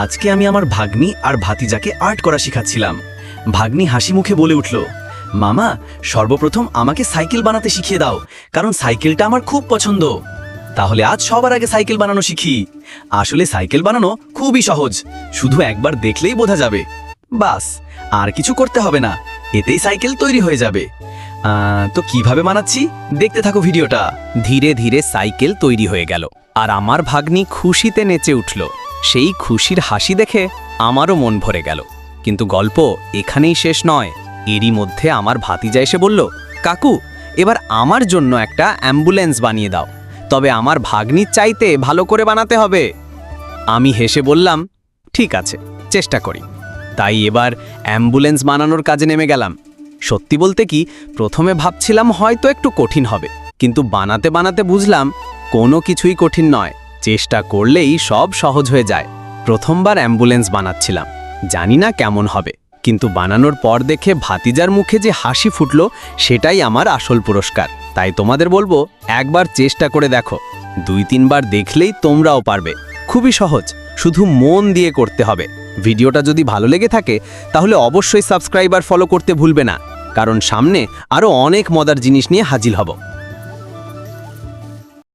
আজকে আমি আমার ভাগ্নি আর ভাতিজাকে আর্ট করা শেখাচ্ছিলাম। ভাগ্নি হাসি মুখে বলে উঠল, মামা, সর্বপ্রথম আমাকে সাইকেল বানাতে শিখিয়ে দাও, কারণ সাইকেলটা আমার খুব পছন্দ। তাহলে আজ সবার আগে সাইকেল বানানো শিখি। আসলে সাইকেল বানানো খুবই সহজ, শুধু একবার দেখলেই বোঝা যাবে। বাস, আর কিছু করতে হবে না, এতেই সাইকেল তৈরি হয়ে যাবে। তো কীভাবে বানাচ্ছি? দেখতে থাকো ভিডিওটা। ধীরে ধীরে সাইকেল তৈরি হয়ে গেল, আর আমার ভাগ্নি খুশিতে নেচে উঠল। সেই খুশির হাসি দেখে আমারও মন ভরে গেল। কিন্তু গল্প এখানেই শেষ নয়। এরই মধ্যে আমার ভাতিজা এসে বলল, কাকু, এবার আমার জন্য একটা অ্যাম্বুলেন্স বানিয়ে দাও। তবে আমার ভাগ্নির চাইতে ভালো করে বানাতে হবে। আমি হেসে বললাম, ঠিক আছে, চেষ্টা করি। তাই এবার অ্যাম্বুলেন্স বানানোর কাজে নেমে গেলাম। সত্যি বলতে কি, প্রথমে ভাবছিলাম হয়তো একটু কঠিন হবে। কিন্তু বানাতে বানাতে বুঝলাম, কোনো কিছুই কঠিন নয়। চেষ্টা করলেই সব সহজ হয়ে যায়। প্রথমবার অ্যাম্বুলেন্স বানাচ্ছিলাম। জানি না কেমন হবে। কিন্তু বানানোর পর দেখে ভাতিজার মুখে যে হাসি ফুটল, সেটাই আমার আসল পুরস্কার। তাই তোমাদের বলব, একবার চেষ্টা করে দেখো। দুই তিনবার দেখলেই তোমরাও পারবে। খুবই সহজ। শুধু মন দিয়ে করতে হবে। ভিডিওটা যদি ভালো লেগে থাকে, তাহলে অবশ্যই সাবস্ক্রাইব আর ফলো করতে ভুলবে না। কারণ সামনে আরও অনেক মজার জিনিস নিয়ে হাজির হব।